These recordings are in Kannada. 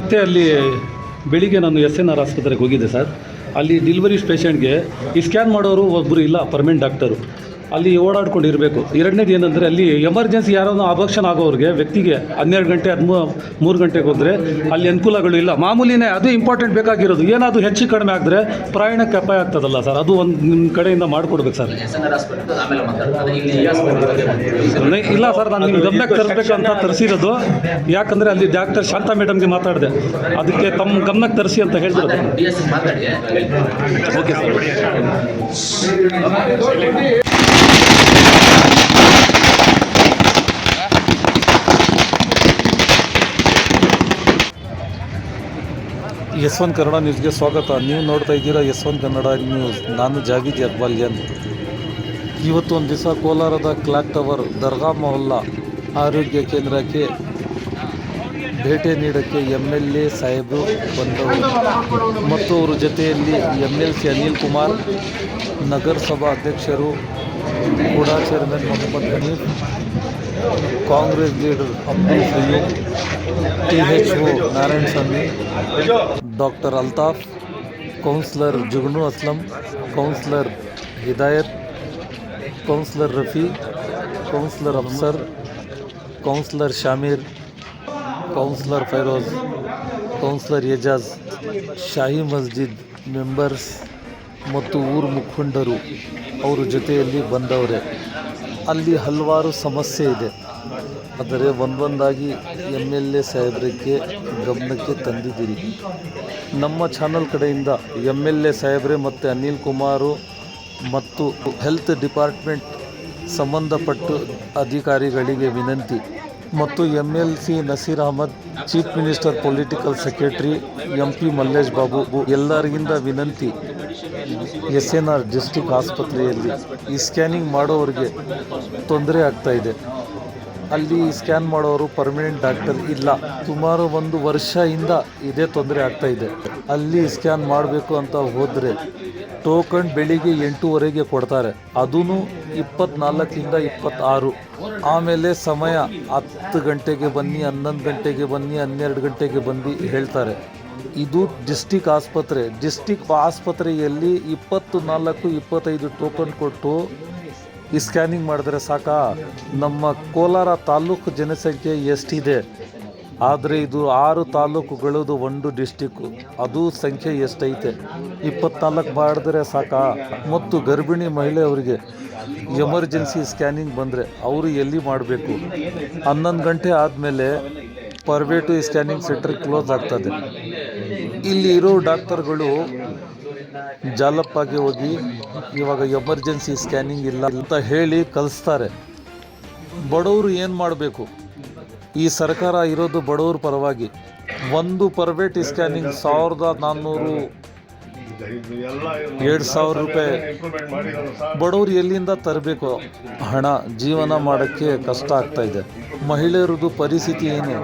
ಮತ್ತೆ ಅಲ್ಲಿ ಬೆಳಿಗ್ಗೆ ನಾನು ಎಸ್ ಎನ್ ಆರ್ ಆಸ್ಪತ್ರೆಗೆ ಹೋಗಿದ್ದೆ ಸರ್. ಅಲ್ಲಿ ಡಿಲಿವರಿ ಪೇಷಂಟ್ಗೆ ಈ ಸ್ಕ್ಯಾನ್ ಮಾಡೋರು ಒಬ್ಬರು ಇಲ್ಲ ಪರ್ಮನೆಂಟ್ ಡಾಕ್ಟರು ಅಲ್ಲಿ ಓಡಾಡ್ಕೊಂಡು ಇರಬೇಕು ಎರಡನೇದು ಏನಂದರೆ ಅಲ್ಲಿ ಎಮರ್ಜೆನ್ಸಿ ಯಾರೋ ಅಬಕ್ಷನ್ ಆಗೋರಿಗೆ ವ್ಯಕ್ತಿಗೆ ಹನ್ನೆರಡು ಗಂಟೆ ಹದಿಮೂ ಮೂರು ಗಂಟೆಗೆ ಹೋದರೆ ಅಲ್ಲಿ ಅನುಕೂಲಗಳು ಇಲ್ಲ. ಮಾಮೂಲಿನೇ ಅದು ಇಂಪಾರ್ಟೆಂಟ್ ಬೇಕಾಗಿರೋದು. ಏನಾದರೂ ಹೆಚ್ಚು ಕಡಿಮೆ ಆದರೆ ಪ್ರಯಾಣಕ್ಕೆ ಅಪಾಯ ಆಗ್ತದಲ್ಲ ಸರ್? ಅದು ಒಂದು ನಿಮ್ಮ ಕಡೆಯಿಂದ ಮಾಡಿಕೊಡ್ಬೇಕು ಸರ್. ಇಲ್ಲಿ ಸರ್ ನಾನು ನಿಮ್ಮ ಗಮನಕ್ಕೆ ಅಂತ ತರಿಸಿರೋದು. ಯಾಕಂದರೆ ಅಲ್ಲಿ ಡಾಕ್ಟರ್ ಶಾಂತಾ ಮೇಡಮ್ಗೆ ಮಾತಾಡಿದೆ. ಅದಕ್ಕೆ ತಮ್ಮ ಗಮನಕ್ಕೆ ತರಿಸಿ ಅಂತ ಹೇಳ್ತಿರೋದು ಮಾತಾಡಿ. Okay sir. S one Kannada ನ್ಯೂಸ್ಗೆ ಸ್ವಾಗತ. ನೀವು ನೋಡ್ತಾ ಇದ್ದೀರಾ ಎಸ್ ಕನ್ನಡ ನ್ಯೂಸ್. ನಾನು ಜಾವೀದ್ ಅಕ್ಬಾಲಿಯನ್ ಇವತ್ತು ಒಂದು ದಿವಸ ಕೋಲಾರದ ಕ್ಲಾಕ್ ಟವರ್, ದರ್ಗಾ ಮೊಹಲ್ಲಾ ಆರೋಗ್ಯ ಕೇಂದ್ರಕ್ಕೆ ಭೇಟಿ ನೀಡೋಕ್ಕೆ ಎಂ ಎಲ್ ಎ ಸಾಹೇಬರು ಬಂದವರು. ಮತ್ತು ಅವರ ಜೊತೆಯಲ್ಲಿ M L C Anil Kumar, ನಗರಸಭಾ ಅಧ್ಯಕ್ಷರು ಕೂಡ chairman Mohammed Hanif, Congress leader Abdul Sayyed T H O Narayana Swamy doctor Altaf councillor Jugnu Aslam councillor Hidayat councillor Rafi councillor Afsar councillor Shamir councillor Firoz councillor Ejaz Shahi Masjid members ಮತ್ತು ಊರು ಮುಖಂಡರು ಅವರ ಜೊತೆಯಲ್ಲಿ ಬಂದವರೆ ಅಲ್ಲಿ ಹಲವಾರು ಸಮಸ್ಯೆ ಇದೆ ಆದರೆ ಒಂದೊಂದಾಗಿ ಎಂ ಎಲ್ ಎ ಸಾಹೇಬ್ರಿಗೆ ಗಮನಕ್ಕೆ ತಂದಿದ್ದೀರಿ. ನಮ್ಮ ಚಾನಲ್ ಕಡೆಯಿಂದ ಎಂ ಎಲ್ ಎ ಸಾಹೇಬ್ರೆ ಮತ್ತು ಅನಿಲ್ ಕುಮಾರು ಮತ್ತು ಹೆಲ್ತ್ ಡಿಪಾರ್ಟ್ಮೆಂಟ್ ಸಂಬಂಧಪಟ್ಟ ಅಧಿಕಾರಿಗಳಿಗೆ ವಿನಂತಿ. ಮತ್ತು M L C Naseer Ahmed, chief minister political secretary M P Mallesh Babu ಎಲ್ಲರಿಗಿಂದ ವಿನಂತಿ. ಎಸ್ ಎನ್ ಆರ್ ಡಿಸ್ಟಿಕ್ ಆಸ್ಪತ್ರೆಯಲ್ಲಿ ಈ ಸ್ಕ್ಯಾನಿಂಗ್ ಮಾಡೋರಿಗೆ ತೊಂದರೆ ಆಗ್ತಾ ಇದೆ. ಅಲ್ಲಿ ಸ್ಕ್ಯಾನ್ ಮಾಡೋರು ಪರ್ಮನೆಂಟ್ ಡಾಕ್ಟರ್ ಇಲ್ಲ. ಸುಮಾರು ಒಂದು ವರ್ಷದಿಂದ ಇದೇ ತೊಂದರೆ ಆಗ್ತಾ ಇದೆ. ಅಲ್ಲಿ ಸ್ಕ್ಯಾನ್ ಮಾಡಬೇಕು ಅಂತ ಹೋದರೆ ಟೋಕನ್ ಬೆಳಿಗ್ಗೆ ಎಂಟೂವರೆಗೆ ಕೊಡ್ತಾರೆ. ಅದೂ ಇಪ್ಪತ್ನಾಲ್ಕಿಂದ ಇಪ್ಪತ್ತಾರು. ಆಮೇಲೆ ಸಮಯ ಹತ್ತು ಗಂಟೆಗೆ ಬನ್ನಿ, ಹನ್ನೊಂದು ಗಂಟೆಗೆ ಬನ್ನಿ, ಹನ್ನೆರಡು ಗಂಟೆಗೆ ಬಂದು ಹೇಳ್ತಾರೆ. ಇದು ಡಿಸ್ಟಿಕ್ ಆಸ್ಪತ್ರೆ. ಡಿಸ್ಟಿಕ್ ಆಸ್ಪತ್ರೆಯಲ್ಲಿ ಇಪ್ಪತ್ತು ನಾಲ್ಕು ಇಪ್ಪತ್ತೈದು ಟೋಕನ್ ಕೊಟ್ಟು ಈ ಸ್ಕ್ಯಾನಿಂಗ್ ಮಾಡಿದ್ರೆ ಸಾಕಾ? ನಮ್ಮ ಕೋಲಾರ ತಾಲೂಕು ಜನಸಂಖ್ಯೆ ಎಷ್ಟಿದೆ? ಆದರೆ ಇದು ಆರು ತಾಲೂಕುಗಳದು ಒಂದು ಡಿಸ್ಟಿಕ್ಕು ಅದು ಸಂಖ್ಯೆ ಎಷ್ಟೈತೆ? ಇಪ್ಪತ್ನಾಲ್ಕು ಮಾಡಿದ್ರೆ ಸಾಕಾ? ಮತ್ತು ಗರ್ಭಿಣಿ ಮಹಿಳೆಯವರಿಗೆ ಎಮರ್ಜೆನ್ಸಿ ಸ್ಕ್ಯಾನಿಂಗ್ ಬಂದರೆ ಅವರು ಎಲ್ಲಿ ಮಾಡಬೇಕು? ಹನ್ನೊಂದು ಗಂಟೆ ಆದಮೇಲೆ ಪರ್ವೇಟು ಸ್ಕ್ಯಾನಿಂಗ್ ಸೆಂಟರ್ ಕ್ಲೋಸ್ ಆಗ್ತದೆ. ಇಲ್ಲಿ ಇರೋ ಡಾಕ್ಟರ್ಗಳು ಜಾಲಪ್ಪಾಗಿ ಹೋಗಿ ಇವಾಗ ಎಮರ್ಜೆನ್ಸಿ ಸ್ಕ್ಯಾನಿಂಗ್ ಇಲ್ಲ ಅಂತ ಹೇಳಿ ಕಲಿಸ್ತಾರೆ. ಬಡವರು ಏನು ಮಾಡಬೇಕು? ಈ ಸರ್ಕಾರ ಇರೋದು ಬಡವ್ರ ಪರವಾಗಿ. ಒಂದು ಪ್ರೈವೇಟ್ ಸ್ಕ್ಯಾನಿಂಗ್ ಸಾವಿರದ ನಾನ್ನೂರು ಎರಡು ಸಾವಿರ ರೂಪಾಯಿ ಬಡವರು ಎಲ್ಲಿಂದ ತರಬೇಕು? ಹಣ ಜೀವನ ಮಾಡೋಕ್ಕೆ ಕಷ್ಟ ಆಗ್ತಾ ಇದೆ. ಮಹಿಳೆಯರದು ಪರಿಸ್ಥಿತಿ ಏನು?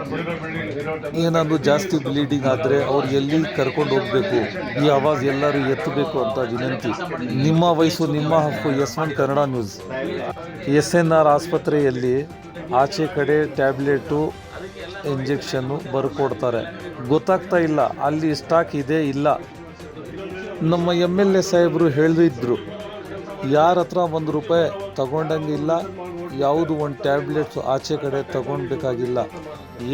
ಏನಾದರೂ ಜಾಸ್ತಿ ಬ್ಲೀಡಿಂಗ್ ಆದರೆ ಅವ್ರು ಎಲ್ಲಿ ಕರ್ಕೊಂಡು ಹೋಗಬೇಕು? ಈ ಆವಾಜ್ ಎಲ್ಲರೂ ಎತ್ತಬೇಕು ಅಂತ ವಿನಂತಿ. ನಿಮ್ಮ ವಯಸ್ಸು ನಿಮ್ಮ ಹಕ್ಕು. S one Kannada news. S N R ಆಸ್ಪತ್ರೆಯಲ್ಲಿ ಆಚೆ ಕಡೆ ಟ್ಯಾಬ್ಲೆಟು ಇಂಜೆಕ್ಷನ್ನು ಬರ್ಕೊಡ್ತಾರೆ. ಗೊತ್ತಾಗ್ತಾ ಇಲ್ಲ. ಅಲ್ಲಿ ಸ್ಟಾಕ್ ಇದೆ ಇಲ್ಲ. ನಮ್ಮ ಎಂ ಎಲ್ ಎ ಸಾಹೇಬರು ಹೇಳಿದ್ರು ಯಾರ ಹತ್ರ ಒಂದು ರೂಪಾಯಿ ತಗೊಂಡಂಗಿಲ್ಲ ಯಾವುದು ಒಂದು ಟ್ಯಾಬ್ಲೆಟ್ಸ್ ಆಚೆ ಕಡೆ ತಗೊಳ್ಬೇಕಾಗಿಲ್ಲ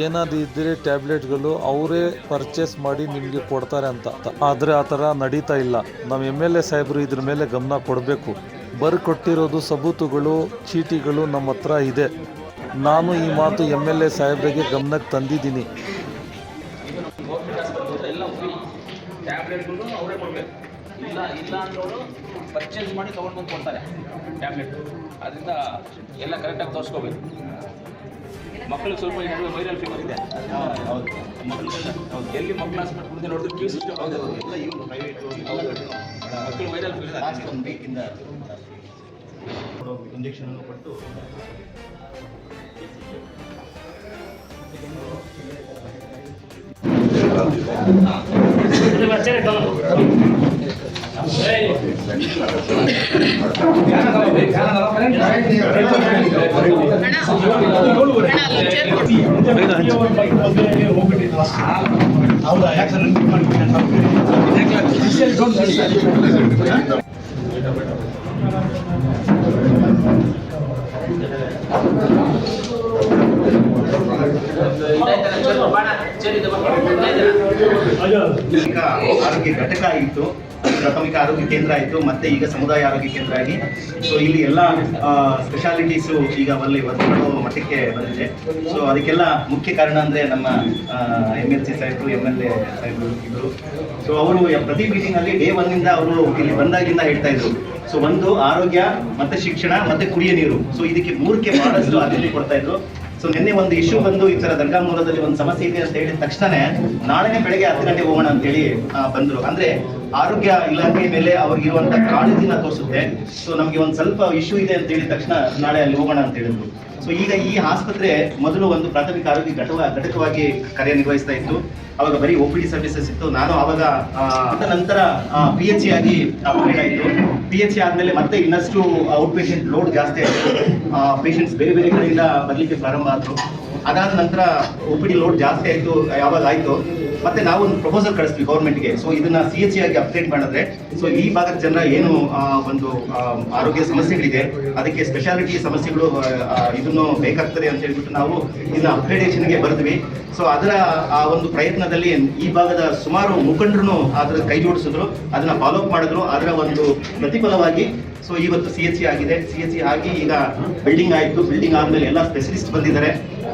ಏನಾದ್ರು ಇದ್ದರೆ ಟ್ಯಾಬ್ಲೆಟ್ಗಳು ಅವರೇ ಪರ್ಚೇಸ್ ಮಾಡಿ ನಿಮಗೆ ಕೊಡ್ತಾರೆ ಅಂತ. ಆದರೆ ಆ ಥರ ನಡೀತಾ ಇಲ್ಲ. ನಮ್ಮ ಎಂ ಎಲ್ ಎ ಸಾಹೇಬರು ಇದ್ರ ಮೇಲೆ ಗಮನ ಕೊಡಬೇಕು. ಬರ್ಕೊಟ್ಟಿರೋದು ಸಬೂತುಗಳು, ಚೀಟಿಗಳು ನಮ್ಮ ಹತ್ರ ಇದೆ. ನಾನು ಈ ಮಾತು ಎಂ ಎಲ್ ಎ ಸಾಹೇಬರಿಗೆ ಗಮನಕ್ಕೆ ತಂದಿದ್ದೀನಿ ಟ್ಯಾಬ್ಲೆಟ್ಗಳು ಅವರೇ ಕೊಡಬೇಕು ಇಲ್ಲ ಅಂದವರು ಪರ್ಚೇಸ್ ಮಾಡಿ ತೊಗೊಂಡು ಬಂದು ಕೊಡ್ತಾರೆ ಟ್ಯಾಬ್ಲೆಟ್ ಅದರಿಂದ ಎಲ್ಲ ಕರೆಕ್ಟಾಗಿ ತೋರಿಸ್ಕೋಬೇಕು. ಮಕ್ಕಳಿಗೆ ಸ್ವಲ್ಪ ಈ ನಡುವೆ ವೈರಲ್ ಫೀವರ್ ಇದೆ. ಹೌದು. ಮಕ್ಕಳು ಎಲ್ಲಿ ಮಕ್ಕಳ ಹಾಸ್ಪಿಟಲ್ ಮುಂದೆ ನೋಡಿದ್ರೆ ಕ್ಯೂ ಸಿಸ್ಟಮ್ ಹೌದು ಮಕ್ಕಳು ವೈರಲ್ ಫೀವರ್ ಒಂದು ವೀಕಿಂದ ಇಂಜೆಕ್ಷನ್ ಅನ್ನು ಕೊಟ್ಟು ಈಗ ಆರೋಗ್ಯ ಘಟಕ ಇತ್ತು ಪ್ರಾಥಮಿಕ ಆರೋಗ್ಯ ಕೇಂದ್ರ ಆಯಿತು, ಮತ್ತೆ ಈಗ ಸಮುದಾಯ ಆರೋಗ್ಯ ಕೇಂದ್ರ ಆಗಿ. ಸೊ ಇಲ್ಲಿ ಎಲ್ಲ ಸ್ಪೆಷಾಲಿಟೀಸು ಈಗ ಅಲ್ಲಿ ಮಾಡೋ ಮಟ್ಟಕ್ಕೆ ಬಂದಿದೆ. ಸೊ ಅದಕ್ಕೆಲ್ಲ ಮುಖ್ಯ ಕಾರಣ ಅಂದರೆ ನಮ್ಮ ಎಂ ಎಲ್ ಸಿ ಸಾಹೇಬರು ಎಂ ಎಲ್ ಎ ಸಾಹೇಬರು ಇದ್ದರು ಸೊ ಅವರು ಪ್ರತಿ ಮೀಟಿಂಗಲ್ಲಿ ಡೇ ಒನ್ನಿಂದ ಅವರು ಇಲ್ಲಿ ಬಂದಾಗಿಂದ ಹೇಳ್ತಾ ಇದ್ರು. ಸೊ ಒಂದು ಆರೋಗ್ಯ, ಮತ್ತೆ ಶಿಕ್ಷಣ, ಮತ್ತೆ ಕುಡಿಯ ನೀರು. ಸೊ ಇದಕ್ಕೆ ಮೂರಕ್ಕೆ ಬಹಳಷ್ಟು ಆದ್ಯತೆ ಕೊಡ್ತಾ ಇದ್ರು. ಸೊ ನಿನ್ನೆ ಒಂದು ಇಶ್ಯೂ ಬಂದು ಈ ತರ ದರ್ಗಾ ಮೂಲದಲ್ಲಿ ಒಂದು ಸಮಸ್ಯೆ ಇದೆ ಅಂತ ಹೇಳಿದ ತಕ್ಷಣ ನಾಳೆನೆ ಬೆಳಗ್ಗೆ ಹತ್ತು ಗಂಟೆಗೆ ಹೋಗೋಣ ಅಂತ ಹೇಳಿ ಬಂದ್ರು. ಅಂದ್ರೆ ಆರೋಗ್ಯ ಇಲಾಖೆ ಮೇಲೆ ಅವ್ರಿಗಿರುವಂತ ಕಾಳಜಿನ ತೋರಿಸುತ್ತೆ. ಸೊ ನಮ್ಗೆ ಒಂದು ಸ್ವಲ್ಪ ಇಶ್ಯೂ ಇದೆ ಅಂತ ಹೇಳಿದ ತಕ್ಷಣ ನಾಳೆ ಅಲ್ಲಿ ಹೋಗೋಣ ಅಂತ ಹೇಳಿದ್ರು. ಸೊ ಈಗ ಈ ಆಸ್ಪತ್ರೆ ಮೊದಲು ಒಂದು ಪ್ರಾಥಮಿಕ ಆರೋಗ್ಯ ಘಟಕ, ಘಟಕವಾಗಿ ಕಾರ್ಯನಿರ್ವಹಿಸ್ತಾ ಇತ್ತು. ಅವಾಗ ಬರೀ ಒ ಪಿ ಡಿ ಸರ್ವಿಸಸ್ ಇತ್ತು. ನಾನು ಅವಾಗ ನಂತರ ಪಿ ಎಚ್ ಸಿ ಆಗಿ ಆಯಿತು. ಪಿ ಎಚ್ ಸಿ ಆದಮೇಲೆ ಮತ್ತೆ ಇನ್ನಷ್ಟು ಔಟ್ ಪೇಷಂಟ್ ಲೋಡ್ ಜಾಸ್ತಿ ಆಯಿತು. ಪೇಷಂಟ್ಸ್ ಬೇರೆ ಬೇರೆ ಕಡೆಯಿಂದ ಬರಲಿಕ್ಕೆ ಪ್ರಾರಂಭ ಆದರು. ಅದಾದ ನಂತರ ಒ ಪಿ ಡಿ ಲೋಡ್ ಜಾಸ್ತಿ ಆಯಿತು, ಯಾವಾಗ ಆಯಿತು? ಮತ್ತೆ ನಾವು ಒಂದು ಪ್ರಪೋಸಲ್ ಕಳಿಸ್ತೀವಿ ಗೌರ್ಮೆಂಟ್ಗೆ ಸೊ ಇದನ್ನ ಸಿ ಎಚ್ ಆಗಿ ಅಪ್ಡೇಟ್ ಮಾಡಿದ್ರೆ ಸೊ ಈ ಭಾಗದ ಜನರ ಏನು ಒಂದು ಆರೋಗ್ಯ ಸಮಸ್ಯೆಗಳಿದೆ, ಅದಕ್ಕೆ ಸ್ಪೆಷಾಲಿಟಿ ಸಮಸ್ಯೆಗಳು ಇದನ್ನು ಬೇಕಾಗ್ತದೆ ಅಂತ ಹೇಳ್ಬಿಟ್ಟು ನಾವು ಇದನ್ನ ಅಪ್ಗ್ರೇಡೇಷನ್ಗೆ ಬರೆದ್ವಿ ಸೊ ಅದರ, ಆ, ಒಂದು ಪ್ರಯತ್ನದಲ್ಲಿ ಈ ಭಾಗದ ಸುಮಾರು ಮುಖಂಡರು ಅದರ ಕೈ ಜೋಡಿಸಿದ್ರು, ಅದನ್ನ ಫಾಲೋ ಅಪ್ ಮಾಡಿದ್ರು, ಅದರ ಒಂದು ಪ್ರತಿಫಲವಾಗಿ ಸೊ ಇವತ್ತು ಸಿ ಎಚ್ ಸಿ ಆಗಿದೆ. ಸಿ ಎಚ್ ಸಿ ಆಗಿ ಈಗ ಬಿಲ್ಡಿಂಗ್ ಆಯಿತು. ಬಿಲ್ಡಿಂಗ್ ಆದಮೇಲೆ ಎಲ್ಲ ಸ್ಪೆಷಲಿಸ್ಟ್ ಬಂದಿದ್ದಾರೆ.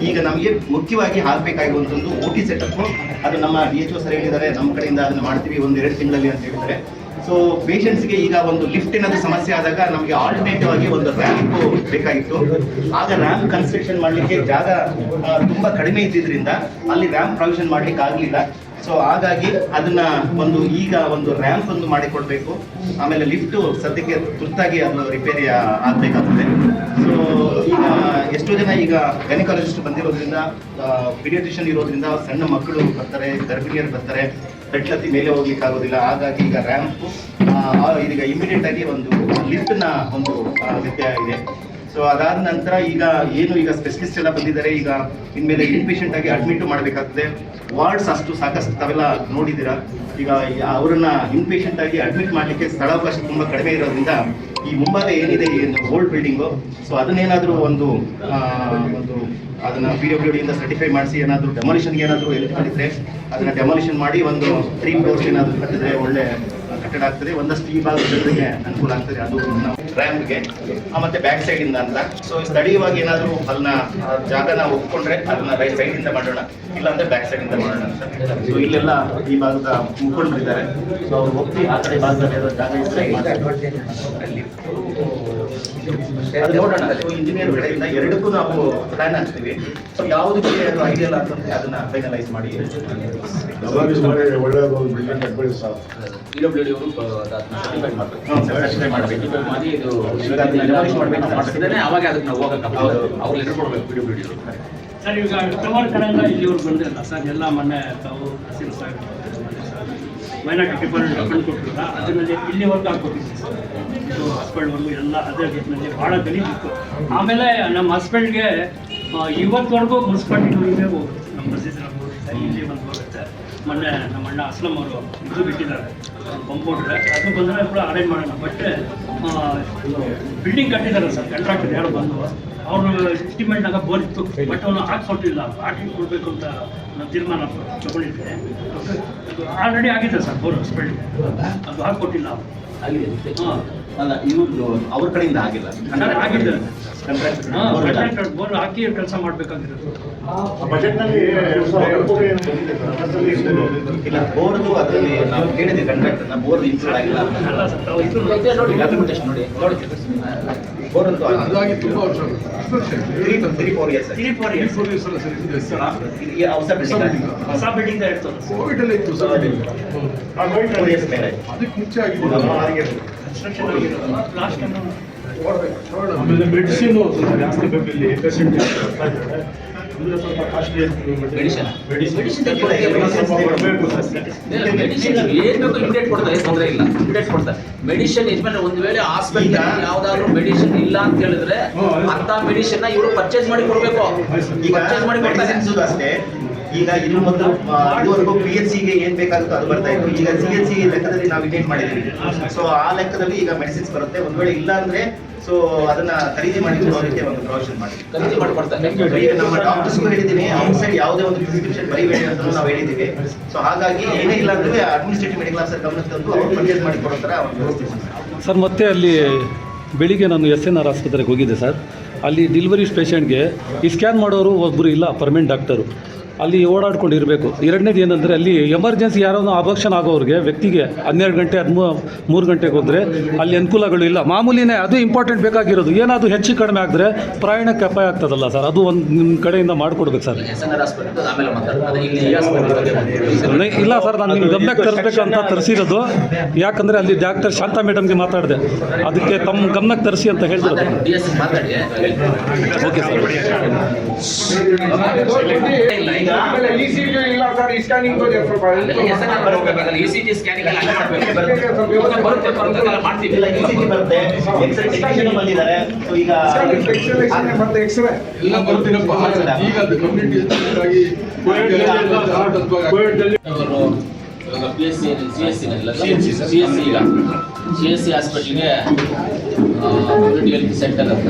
ಈಗ ನಮಗೆ ಮುಖ್ಯವಾಗಿ ಆಗಬೇಕಾಗಿರುವಂಥದ್ದು ಓ ಟಿ ಸೆಟಪ್ ಅದು ನಮ್ಮ ಡಿ ಎಚ್ ಒ ಸರ್ ಹೇಳಿದ್ದಾರೆ, ನಮ್ಮ ಕಡೆಯಿಂದ ಅದನ್ನು ಮಾಡ್ತೀವಿ ಒಂದು ಎರಡು ತಿಂಗಳಲ್ಲಿ ಅಂತ ಹೇಳಿದ್ದಾರೆ. ಸೊ ಪೇಷಂಟ್ಸ್ಗೆ ಈಗ ಒಂದು ಲಿಫ್ಟ್ ಏನಾದರೂ ಸಮಸ್ಯೆ ಆದಾಗ ನಮಗೆ ಆಲ್ಟರ್ನೇಟಿವ್ ಆಗಿ ಒಂದು ರ್ಯಾಂಪ್ ಬೇಕಾಗಿತ್ತು. ಆಗ ರ್ಯಾಂಪ್ ಕನ್ಸ್ಟ್ರಕ್ಷನ್ ಮಾಡಲಿಕ್ಕೆ ಜಾಗ ತುಂಬ ಕಡಿಮೆ ಇದ್ದಿದ್ದರಿಂದ ಅಲ್ಲಿ ರ್ಯಾಂಪ್ ಪ್ರೊವಿಷನ್ ಮಾಡ್ಲಿಕ್ಕೆ ಆಗಲಿಲ್ಲ. ಸೊ ಹಾಗಾಗಿ ಅದನ್ನ ಒಂದು ಈಗ ಒಂದು ರ್ಯಾಂಪ್ ಒಂದು ಮಾಡಿಕೊಡ್ಬೇಕು. ಆಮೇಲೆ ಲಿಫ್ಟು ಸದ್ಯಕ್ಕೆ ತುರ್ತಾಗಿ ಅದು ರಿಪೇರಿ ಆಗಬೇಕಾಗ್ತದೆ. ಸೊ ಎಷ್ಟೋ ಜನ ಈಗ ಗೈನಕಾಲಜಿಸ್ಟ್ ಬಂದಿರೋದ್ರಿಂದ ಪಿಡಿಯಾಟ್ರಿಷಿಯನ್ ಇರೋದ್ರಿಂದ ಸಣ್ಣ ಮಕ್ಕಳು ಬರ್ತಾರೆ, ಗರ್ಭಿಣಿಯರು ಬರ್ತಾರೆ ಬೆಟ್ಲತ್ತಿ ಮೇಲೆ ಹೋಗ್ಲಿಕ್ಕೆ ಆಗೋದಿಲ್ಲ. ಹಾಗಾಗಿ ಈಗ ರ್ಯಾಂಪ್ ಇದೀಗ ಇಮಿಡಿಯೇಟ್ ಆಗಿ ಒಂದು ಲಿಫ್ಟ್ನ ಒಂದು ಅಗತ್ಯ ಇದೆ. ಸೊ ಅದಾದ ನಂತರ ಈಗ ಏನು ಈಗ ಸ್ಪೆಷಲಿಸ್ಟ್ ಎಲ್ಲ ಬಂದಿದ್ದಾರೆ, ಈಗ ಇನ್ಮೇಲೆ ಇನ್ಪೇಷಂಟ್ ಆಗಿ ಅಡ್ಮಿಟ್ ಮಾಡಬೇಕಾಗ್ತದೆ. ವಾರ್ಡ್ಸ್ ಅಷ್ಟು ಸಾಕಷ್ಟು ತಾವೆಲ್ಲ ನೋಡಿದ್ದೀರಾ? ಈಗ ಅವರನ್ನ ಇನ್ಪೇಷಂಟ್ ಆಗಿ ಅಡ್ಮಿಟ್ ಮಾಡಲಿಕ್ಕೆ ಸ್ಥಳಾವಕಾಶ ತುಂಬ ಕಡಿಮೆ ಇರೋದ್ರಿಂದ ಈ ಮುಂಭಾಗ ಏನಿದೆ ಏನು ಓಲ್ಡ್ ಬಿಲ್ಡಿಂಗು ಸೊ ಅದನ್ನೇನಾದರೂ ಒಂದು ಒಂದು ಅದನ್ನ ಪಿ ಡಬ್ಲ್ಯೂ ಡಿಯಿಂದ ಸರ್ಟಿಫೈ ಮಾಡಿಸಿ, ಏನಾದರೂ ಡೆಮಾಲಿಷನ್ಗೆ ಏನಾದರೂ ಎಲ್ಲಿ ಮಾಡಿದರೆ, ಅದನ್ನ ಡೆಮಾಲಿಷನ್ ಮಾಡಿ ಒಂದು ತ್ರೀ ಫ್ಲೋರ್ಸ್ ಏನಾದರೂ ಕಟ್ಟಿದ್ರೆ ಒಳ್ಳೆ ಆಗ್ತದೆ, ಒಂದಷ್ಟು ಈ ಭಾಗದ ಜನರಿಗೆ ಅನುಕೂಲ ಆಗ್ತದೆ. ಅದು ರ್ಯಾಂಪ್ಗೆ ಮತ್ತೆ ಬ್ಯಾಕ್ ಸೈಡ್ ಇಂದ ಅಂತ. ಸೊ ಸ್ಥಳೀಯವಾಗಿ ಏನಾದರೂ ಅದನ್ನ ಜಾಗ ಜಾಗನ ಒಪ್ಕೊಂಡ್ರೆ ಅದನ್ನ ರೈಟ್ ಸೈಡ್ ಇಂದ ಮಾಡೋಣ. ಇಲ್ಲಾಂದ್ರೆ ಬ್ಯಾಕ್ ಸೈಡ್ ಇಂದ ಮಾಡೋಣ ಅಂತ. ಸೊ ಇಲ್ಲೆಲ್ಲ ಈ ಭಾಗದ ಮುಖಂಡರಿದ್ದಾರೆ. ಸೊ ಅವ್ರು ಒಪ್ಪಿ ಆ ಕಡೆ ಭಾಗದಲ್ಲಿ ಜಾಗ ಇದ್ರೆ ಅದು ನೋಡೋಣ. ಇಂಜಿನಿಯರ್ ಕಡೆಯಿಂದ ಎರಡಕ್ಕೂ ನಾವು ಪ್ಲಾನ್ ಹಾಕ್ತೀವಿ ಸೊ ಯಾವುದಕ್ಕೆ ಅದು ಐಡಿಯಲ್ ಆಗ್ತದೆ ಅದನ್ನ ಫೈನಲೈಸ್ ಮಾಡಿ ಒಳ್ಳೆಯದು ಬಿಲ್ಡಿಂಗ್ ಕಟ್ಬಿಡಿ ಸರ್ ಪಿ ಡಬ್ಲ್ಯೂ ಡಿ ಅವರು ಅದನ್ನ ಸರ್ಟಿಫೈ ಮಾಡಬೇಕು. ಮಾಡಿ ಇದು ಅವಾಗ ಅದಕ್ಕೆ ನಾವು ಹೋಗಕ್ಕೆ. ಅವ್ರು ಲೆಟರ್ ಕೊಡ್ಬೇಕು ಪಿ ಡಬ್ಲ್ಯೂ ಡಿ ಅವರು ಸರ್ ಈಗ ಟವರ್ ಕಡೆಯಿಂದ ಇಲ್ಲಿವ್ರು ಬಂದಿರಲ್ಲ. ಸರ್ ಎಲ್ಲ ಮೊನ್ನೆ ತಾವು ಹಸಿರು ಸಾಹೇಬ್ ಮೈನಾರಿಟಿ ಡಿಪಾರ್ಟ್ಮೆಂಟ್ ಫಂಡ್ ಕೊಟ್ಟಿಲ್ಲ ಅದರಲ್ಲಿ ಇಲ್ಲಿವರೆಗೂ ಹಾಕ್ಕೊಟ್ಟಿದ್ವಿ ಸರ್ ಇದು ಹಾಸ್ಪಿಟ್ಲ್ವರೆಗೂ ಎಲ್ಲ ಅದೇ ರೀತಿಯಲ್ಲಿ ಭಾಳ ಗಲೀಜಿತ್ತು ಆಮೇಲೆ ನಮ್ಮ ಹಾಸ್ಪಿಟ್ಲ್ಗೆ ಇವತ್ತುವರೆಗೂ ಮುನ್ಸಿಪಾಲ್ಟಿ ಟೂರಿಗೆ ಹೋಗುತ್ತೆ. ನಮ್ಮ ಹೋಗುತ್ತೆ, ಇಲ್ಲಿ ಒಂದು ಹೋಗುತ್ತೆ. ಮೊನ್ನೆ ನಮ್ಮ ಅಣ್ಣ ಅಸ್ಲಂ ಅವರು ಇದು ಬಿಟ್ಟಿದ್ದಾರೆ. ಕಂಪೌಂಡ್ರೆ ಅದು ಬಂದರೆ ಕೂಡ ಅರೇಂಜ್ ಮಾಡೋಣ. ಬಟ್ ಬಿಲ್ಡಿಂಗ್ ಕಟ್ಟಿದ್ದಾರೆ ಸರ್ ಕಂಟ್ರಾಕ್ಟರ್ ಯಾರು ಬಂದು. ಅವರು ಎಸ್ಟಿಮೇಟ್ನಾಗ ಬೋರ್ ಇತ್ತು ಬಟ್ ಅವನು ಹಾಕ್ಕೊಟ್ಟಿಲ್ಲ. ಹಾಕಿ ಕೊಡಬೇಕು ಅಂತ ನಾನು ತೀರ್ಮಾನ ತಗೊಂಡಿದ್ದೆ. ಆಲ್ರೆಡಿ ಆಗಿದೆ ಸರ್ ಬೋರ್ ಹಾಸ್ಪಿಟ್ಲಿಗೆ ಅದು ಹಾಕ್ಕೊಟ್ಟಿಲ್ಲ ಕೊಟ್ಟಿಲ್ಲ ಆಗಿದೆ ಹಾಂ. ಅಲ್ಲ ಇವ್ರು ಅವ್ರ ಕಡೆಯಿಂದ ಆಗಿಲ್ಲ. ಬೋರ್ ಹಾಕಿ ಕೆಲಸ ಮಾಡಬೇಕಾಗಿರೋದು? ಇಲ್ಲ ಬೋರ್ದು ಅದರಲ್ಲಿ ನಾವು ಕೇಳಿದ್ವಿ ಕಂಟ್ರಾಕ್ಟರ್ ಬೋರ್ ಇನ್ಕ್ಲೂಡ್ ಆಗಿಲ್ಲ ಅಂತ. ಅಲ್ಲ ಸರ್ ತಾವು ಇದು ನೋಡಿ ನೋಡಿ ನೋಡಿ. ಬೋರ್ ಅಂತೂ. Three four years three four years. ಹೊಸ ಬಿಲ್ಡಿಂಗ್ ಹೊಸ ಬಿಲ್ಡಿಂಗ್ ಇರ್ತದೆ. ಕೋವಿಡ್ ಅಲ್ಲಿ ಇತ್ತು ಸರ್. ಆ ಕೋವಿಡ್ ಫೋರ್ ಮೇಲೆ. ಅದಕ್ಕೆ ಮುಂಚೆ ಆಗಿದೆ ಕನ್ಸ್ಟ್ರಕ್ಷನ್ ಆಗಿರೋದು ಲಾಸ್ಟ್ ಟೈಮ್ ಆಮೇಲೆ ಮೆಡಿಸಿನ್ ಜಾಸ್ತಿ ಪೇಷಂಟ್ ಸ್ವಲ್ಪ ಕಾಸ್ಟ್ಲಿ ಬರಬೇಕು ಮೆಡಿಸಿನ್ ಏನ್ ಬೇಕು ಇಮಿಡಿಯೇಟ್ ಕೊಡ್ತಾರೆ ತೊಂದರೆ ಇಲ್ಲ. ಇಮಿಡಿಯೇಟ್ ಕೊಡ್ತಾರೆ. ಮೆಡಿಸಿನ್ ಯಜಮಾನ ಒಂದ್ ವೇಳೆ ಹಾಸ್ಪಿಟಲ್ ಯಾವ್ದಾದ್ರು ಮೆಡಿಸಿನ್ ಇಲ್ಲ ಅಂತ ಹೇಳಿದ್ರೆ. ಅಂತ ಮೆಡಿಸಿನ್ ಇವರು ಪರ್ಚೇಸ್ ಮಾಡಿ ಕೊಡ್ಬೇಕು. ಪರ್ಚೇಸ್ ಮಾಡಿ ಕೊಡ್ತಾರೆ. ಅಷ್ಟೇ. ಈಗ ಇನ್ನು ಮೊದಲು ಇದುವರೆಗೂ ಪಿ ಎಚ್ ಸಿಗೆ ಏನ್ ಬೇಕಾಗುತ್ತೋ ಅದು ಬರ್ತಾ ಇತ್ತು. ಈಗ ಸಿ ಎಚ್ ಸಿ ಲೆಕ್ಕದಲ್ಲಿ ನಾವು ಇಟೇಟ್ ಮಾಡಿದ್ದೀವಿ. ಸೊ ಆ ಲೆಕ್ಕದಲ್ಲಿ ಈಗ ಮೆಡಿಸಿನ್ಸ್ ಬರುತ್ತೆ. ಒಂದ್ ವೇಳೆ ಇಲ್ಲ ಅಂದ್ರೆ ಸೊ ಅದನ್ನ ಖರೀದಿ ಮಾಡಿ ಕೊಡೋದಕ್ಕೆ ಒಂದು ಪ್ರೊವಿಷನ್ ಮಾಡಿ ಖರೀದಿ ಮಾಡಿಕೊಡ್ತಾರೆ ಈಗ ನಮ್ಮ ಡಾಕ್ಟರ್ಸ್ ಹೇಳಿದ್ದೀನಿ ಔಟ್ ಸೈಡ್ ಯಾವುದೇ ಒಂದು ಪ್ರಿಸ್ಕ್ರಿಪ್ಷನ್ ಬರೀಬೇಡಿ ಅಂತ ನಾವು ಹೇಳಿದ್ದೀವಿ. ಸೊ ಹಾಗಾಗಿ ಏನೇ ಇಲ್ಲ ಅಂದ್ರೆ ಅಡ್ಮಿನಿಸ್ಟ್ರೇಟಿವ್ ಮೆಡಿಕಲ್ ಆಫೀಸರ್ ಗಮನಕ್ಕೆ ತಂದು ಅವ್ರು ಪರ್ಚೇಸ್ ಮಾಡಿ ಕೊಡೋ ಥರ ಒಂದು ವ್ಯವಸ್ಥೆ ಮಾಡ್ತಾರೆ. ಸರ್ ಮತ್ತೆ ಅಲ್ಲಿ ಬೆಳಿಗ್ಗೆ ನಾನು ಎಸ್ ಎನ್ ಆರ್ ಆಸ್ಪತ್ರೆಗೆ ಹೋಗಿದ್ದೆ ಸರ್. ಅಲ್ಲಿ ಡಿಲಿವರಿ ಪೇಷಂಟ್ಗೆ ಈ ಸ್ಕ್ಯಾನ್ ಮಾಡೋರು ಒಬ್ಬರು ಇಲ್ಲ ಪರ್ಮನೆಂಟ್ ಡಾಕ್ಟರು ಅಲ್ಲಿ ಓಡಾಡ್ಕೊಂಡು ಇರಬೇಕು ಎರಡನೇದು ಏನಂದರೆ ಅಲ್ಲಿ ಎಮರ್ಜೆನ್ಸಿ ಯಾರೋ ಅಭಕ್ಷಣ ಆಗೋರಿಗೆ ವ್ಯಕ್ತಿಗೆ ಹನ್ನೆರಡು ಗಂಟೆ ಹದಿಮೂ ಮೂರು ಗಂಟೆಗೆ ಹೋದರೆ ಅಲ್ಲಿ ಅನುಕೂಲಗಳು ಇಲ್ಲ. ಮಾಮೂಲಿನೇ ಅದು ಇಂಪಾರ್ಟೆಂಟ್ ಬೇಕಾಗಿರೋದು. ಏನಾದರೂ ಹೆಚ್ಚು ಕಡಿಮೆ ಆದರೆ ಪ್ರಯಾಣಕ್ಕೆ ಅಪಾಯ ಆಗ್ತದಲ್ಲ ಸರ್? ಅದು ಒಂದು ನಿಮ್ಮ ಕಡೆಯಿಂದ ಮಾಡಿಕೊಡ್ಬೇಕು ಸರ್. ಇಲ್ಲಿ ಸರ್ ನಾನು ನಿಮ್ಮ ಗಮನಕ್ಕೆ ತರಬೇಕು ಅಂತ ತರಿಸಿರೋದು. ಯಾಕಂದರೆ ಅಲ್ಲಿ ಡಾಕ್ಟರ್ ಶಾಂತಾ ಮೇಡಮ್ಗೆ ಮಾತಾಡಿದೆ. ಅದಕ್ಕೆ ತಮ್ಮ ಗಮನಕ್ಕೆ ತರಿಸಿ ಅಂತ ಹೇಳಿದ್ರು ಮಾತಾಡಿ ಡಿ ಎಸ್ ಮಾತಾಡಿ ಓಕೆ ಸರ್ ಇಲ್ಲ, ಸ್ವಲ್ಪ. ಇ ಸಿ ಜಿ ಸ್ಕ್ಯಾನಿಂಗ್ ಎಲ್ಲ ಬರುತ್ತೆ ಮಾಡ್ತೀವಿ. ಇಲ್ಲ ಈ ಸಿ ಬರುತ್ತೆ. ಎಕ್ಸ್ರೇ ಟೆಕ್ನಿಷಿಯನ್ ಬಂದಿದ್ದಾರೆ. ಸೊ ಈಗ ಮತ್ತೆ ಎಕ್ಸ್ರೇ ಎಲ್ಲ ಬರ್ತೀನಪ್ಪ. ಈಗ ಅದು ಕಮ್ಯುನಿಟಿ ಆಗಿ ಕೋವಿಡ್ನಲ್ಲಿ ಅವರು ಇವಾಗ P S C C S C C S C ಈಗ. ಸಿ ಎಸ್ ಸಿ ಹಾಸ್ಪಿಟ್ಲಿಗೆ ಕಮ್ಯುನಿಟಿ ಸೆಂಟರ್ ಅಂತ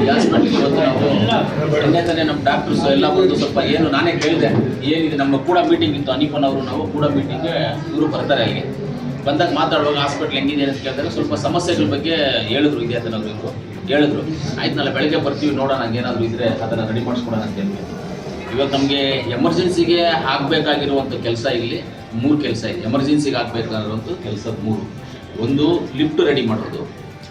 ಈ ಹಾಸ್ಪಿಟ್ಲಿಗೆ ಇವತ್ತು ನಾವು ತಂದೆ ತಾನೇ ನಮ್ಮ ಡಾಕ್ಟರ್ಸ್ ಎಲ್ಲ ಬಂದು ಸ್ವಲ್ಪ ಏನು ನಾನೇ ಕೇಳಿದೆ. ಏನಿದೆ? ನಮ್ಮ ಕೂಡ ಮೀಟಿಂಗ್ ಇತ್ತು, ಅನಿಪನ್ ಅವರು ನಾವು ಕೂಡ ಮೀಟಿಂಗ್ಗೆ ಇವರು ಬರ್ತಾರೆ ಅಲ್ಲಿ. ಬಂದಾಗ ಮಾತಾಡುವಾಗ ಹಾಸ್ಪಿಟ್ಲ್ ಹೆಂಗಿದೆ ಅಂತ ಕೇಳಿದಾಗ ಸ್ವಲ್ಪ ಸಮಸ್ಯೆಗಳ ಬಗ್ಗೆ ಹೇಳಿದ್ರು ನಾವು ಇವರು. ಹೇಳಿದ್ರು. ಆಯ್ತು ನಾಳೆ ಬೆಳಗ್ಗೆ ಬರ್ತೀವಿ, ನೋಡೋಣ ಏನಾದರೂ ಇದ್ರೆ ಅದನ್ನು ರೆಡಿ ಮಾಡಿಸ್ಕೊಡೋಣ ಅಂತ ಹೇಳಿ ಇವಾಗ ನಮಗೆ ಎಮರ್ಜೆನ್ಸಿಗೆ ಆಗಬೇಕಾಗಿರುವಂಥ ಕೆಲಸ ಇಲ್ಲಿ ಮೂರು ಕೆಲಸ ಇದೆ. ಎಮರ್ಜೆನ್ಸಿಗೆ ಆಗಬೇಕಾಗಿರುವಂಥ ಕೆಲಸ ಮೂರು. ಒಂದು ಲಿಫ್ಟ್ ರೆಡಿ ಮಾಡೋದು.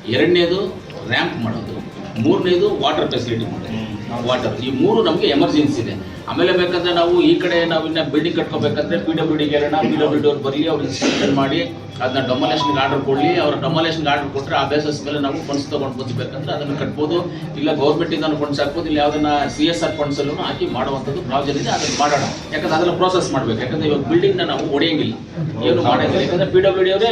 ಎರಡನೇದು ರ್ಯಾಂಪ್ ಮಾಡೋದು. ಮೂರನೇದು ವಾಟರ್ ಫೆಸಿಲಿಟಿ ಮಾಡೋದು. ವಾಟರ್ ಈ ಮೂರು ನಮಗೆ ಎಮರ್ಜೆನ್ಸಿ ಇದೆ. ಆಮೇಲೆ ಬೇಕಂದ್ರೆ ನಾವು ಈ ಕಡೆ ನಾವು ಇನ್ನ ಬಿಲ್ಡಿಂಗ್ ಕಟ್ಕೋಬೇಕಂದ್ರೆ ಪಿ ಡಬ್ಲ್ಯೂ ಡಿಗೆ ಹೇಳೋಣ ಪಿ ಡಬ್ಲ್ಯೂ ಡಿ ಅವ್ರು ಬರಲಿ, ಅವ್ರು ಮಾಡಿ, ಅದನ್ನ ಡೊಮಲೇಷನ್ಗೆ ಆರ್ಡರ್ ಕೊಡಲಿ. ಅವ್ರ ಡೊಮಲೇಷನ್ಗೆ ಆರ್ಡರ್ ಕೊಟ್ಟರೆ ಆ ಬೇಸಸ್ ಮೇಲೆ ನಾವು ಫಂಡ್ಸ್ ತೊಗೊಂಡು ಬಂದ್ಬೇಕಂದ್ರೆ ಅದನ್ನು ಕಟ್ಬೋದು. ಇಲ್ಲ ಗೌರ್ಮೆಂಟಿಂದ ಫಂಡ್ಸ್ ಹಾಕ್ಬೋದು, ಇಲ್ಲ ಯಾವುದನ್ನ ಸಿ ಎಸ್ ಆರ್ ಫಂಡ್ಸಲ್ಲೂ ಹಾಕಿ ಮಾಡುವಂಥದ್ದು ಪ್ರಾವಿಷನ್ ಇದೆ, ಅದನ್ನು ಮಾಡೋಣ. ಯಾಕಂದ್ರೆ ಅದನ್ನು ಪ್ರೋಸೆಸ್ ಮಾಡಬೇಕು. ಯಾಕಂದ್ರೆ ಇವಾಗ ಬಿಲ್ಡಿಂಗ್ನ ನಾವು ಹೊಡೆಯಂಗಿಲ್ಲ ಏನು ಮಾಡಿಲ್ಲ ಯಾಕಂದ್ರೆ ಪಿ ಡಬ್ಲ್ಯೂ ಡಿ ಅವರೇ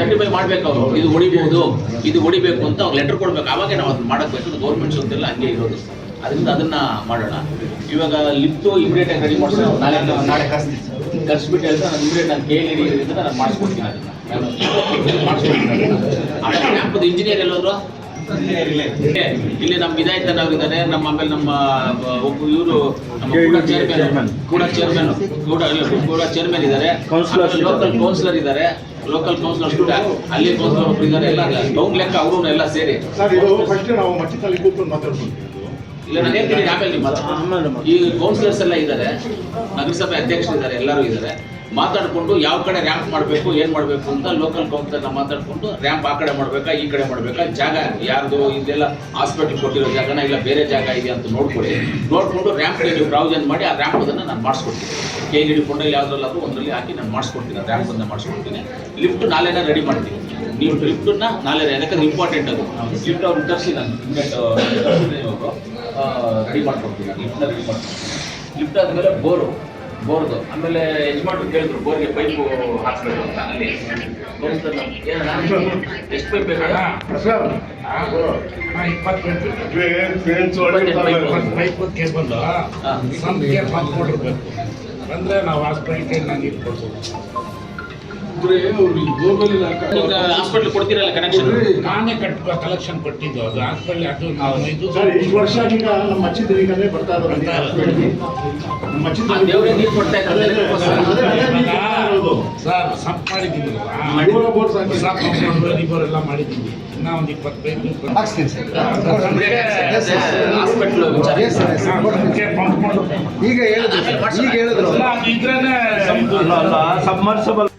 ಸರ್ಟಿಫೈ ಮಾಡಬೇಕು ಅವರು. ಇದು ಹೊಡಿಬಹುದು ಇದು ಹೊಡಿಬೇಕು ಅಂತ ಅವ್ರು ಲೆಟರ್ ಕೊಡ್ಬೇಕು. ಆವಾಗ ನಾವು ಅದನ್ನ ಮಾಡಬೇಕು ಗೌರ್ಮೆಂಟ್ ಸುತ್ತೆಲ್ಲ ಹಂಗೆ ಇರೋದು. ಅದರಿಂದ ಅದನ್ನ ಮಾಡೋಣ. ಇವಾಗ ಲಿಫ್ಟು ಇಮಿಡಿಯೇಟ್ ಆಗಿ ರೆಡಿ ಮಾಡಿಸಿ ನಾಳೆ ನಾಳೆ ಕರ್ಸ್ಬಿಟ್ಟು ಹೇಳ್ತಾ ನಾನು ಇಮಿಡಿಯೇಟ್ ನಾನು ಕೇಳಿ ಇರೋದ್ರಿಂದ ನಾನು ಮಾಡಿಸ್ಕೊಡ್ತೀನಿ ಅದನ್ನ. ನಾನು ಮಾಡಿಸ್ಕೊಡ್ತೀನಿ. ಆಮೇಲೆ ಇಂಜಿನಿಯರ್ ಎಲ್ಲೋದ್ರು ಇಲ್ಲಿ ನಮ್ಮ ವಿಧಾಯಕನ್ ಅವ್ರು ಇದ್ದಾರೆ ನಮ್ಮ ಆಮೇಲೆ ನಮ್ಮ ಇವರು ನಮ್ಮ ಕೂಡ ಚೇರ್ಮನ್ ಕೂಡ ಚೇರ್ಮನ್ ಕೂಡ ಕೂಡ ಚೇರ್ಮನ್ ಇದ್ದಾರೆ ಲೋಕಲ್ ಕೌನ್ಸಿಲರ್ ಇದ್ದಾರೆ. ಲೋಕಲ್ ಕೌನ್ಸಿಲರ್ ಕೂಡ ಅಲ್ಲಿ ಕೌನ್ಸಿಲರ್ ಒಬ್ಬರು ಇದ್ದಾರೆ ಎಲ್ಲ ಟೌನ್ ಲೆಕ್ಕ ಅವರು ಎಲ್ಲ ಸೇರಿ. ಇಲ್ಲ ನಾನು ಹೇಳ್ತೀನಿ ಆಮೇಲೆ ಈ ಕೌನ್ಸಿಲರ್ಸ್ ಎಲ್ಲ ಇದ್ದಾರೆ ನಗರಸಭೆ ಅಧ್ಯಕ್ಷರು ಇದ್ದಾರೆ ಎಲ್ಲರೂ ಇದ್ದಾರೆ ಮಾತಾಡಿಕೊಂಡು ಯಾವ ಕಡೆ ರ್ಯಾಂಪ್ ಮಾಡಬೇಕು ಏನು ಮಾಡಬೇಕು ಅಂತ ಲೋಕಲ್ ಕೌನ್ಸಿಲರ್ನ ಮಾತಾಡಿಕೊಂಡು ರ್ಯಾಂಪ್ ಆ ಕಡೆ ಮಾಡಬೇಕಾ ಈ ಕಡೆ ಮಾಡಬೇಕಾ ಜಾಗ ಯಾರ್ದು ಇದೆಲ್ಲ ಹಾಸ್ಪಿಟಲ್ ಕೊಟ್ಟಿರೋ ಜಾಗನ ಇಲ್ಲ ಬೇರೆ ಜಾಗ ಇದೆ ಅಂತ ನೋಡ್ಕೊಳ್ಳಿ. ನೋಡಿಕೊಂಡು ರ್ಯಾಂಪ್ ನೀವು ಪ್ರಾವಿಷನ್ ಮಾಡಿ ಆ ರ್ಯಾಂಪ್ ಅದನ್ನು ನಾನು ಮಾಡಿಸ್ಕೊಡ್ತೀನಿ. ಕೆ ಫಂಡಲ್ಲಿ ಯಾವುದ್ರಲ್ಲಾದ್ರೂ ಒಂದರಲ್ಲಿ ಹಾಕಿ ನಾನು ಮಾಡಿಸ್ಕೊಡ್ತೀನಿ ರ್ಯಾಂಪ್ ಅದನ್ನು ಮಾಡಿಸ್ಕೊಡ್ತೀನಿ. ಲಿಫ್ಟ್ ನಾಳೆನೇ ರೆಡಿ ಮಾಡ್ತೀವಿ. ನೀವು ಲಿಫ್ಟನ್ನ ನಾಳೆ ಯಾಕಂದ್ರೆ ಇಂಪಾರ್ಟೆಂಟ್ ಅದು. ಲಿಫ್ಟ್ ಅವ್ರು ತರಿಸಿ ನಾನು ರೆಡಿ ಮಾಡ್ಕೊಡ್ತೀನಿ. ಲಿಫ್ಟ್ ರೆಡಿ ಮಾಡ್ತೀನಿ ಲಿಫ್ಟ್ ಆದಮೇಲೆ ಬೋರು. ಬೋರ್ದು. ಆಮೇಲೆ ಯಜಮಾನ್ರು ಕೇಳಿದ್ರು ಬೋರ್ಗೆ ಪೈಪು ಹಾಕ್ಬೇಕು ಅಂತ. ಅಲ್ಲಿ? ಎಷ್ಟು ಪೈಪ್ ಬೇಕಾಗ ಪೈಪ್. ಅಂದರೆ ನಾವು ಹಾಸ್ಪಿಟಲ್ ನೀರು ಕೊಡ್ಬೋದು ಗೋಬಲ್ ಹಾಸ್ಪಿಟ್ಲ್ ಕೊಡ್ತೀರಲ್ಲ ಕನೆಕ್ಷನ್ ನಾನೇ ಕಟ್ಟ ಕಲೆಕ್ಷನ್ ಕೊಟ್ಟಿದ್ದು ಅದು. ಹಾಸ್ಪಿಟಲ್ ಅದು ನಾವು ಇದು. ಸರ್ ವರ್ಷ ಈಗ ನಮ್ಮ ಮಚ್ಚಿದ್ರಿಗನೇ ಬರ್ತಾ ಇದ್ದಾರೆ. ನಮ್ಮ ನೀರು ಕೊಡ್ತಾ ಇದ್ದಾರೆ. ಸರ್ ಸಂಪ್ ಮಾಡಿದ್ದೀನಿ ಇವಾಗ ಬೋರ್ಡ್ಸ್ ಹಾಕಿ. ರಿಬೋರ್ ಇನ್ನ ಒಂದು ಇಪ್ಪತ್ತು ಪೈಪ್ ಹಾಸ್ಪಿಟ್ಲ್ ವಿಚಾರ. ಪಂಪ್ ಮಾಡಿ ಈಗ ಹೇಳಿದ್ರು. ಈಗ ಹೇಳಿದ್ರು. ಸಬ್ಮರ್ಸಬಲ್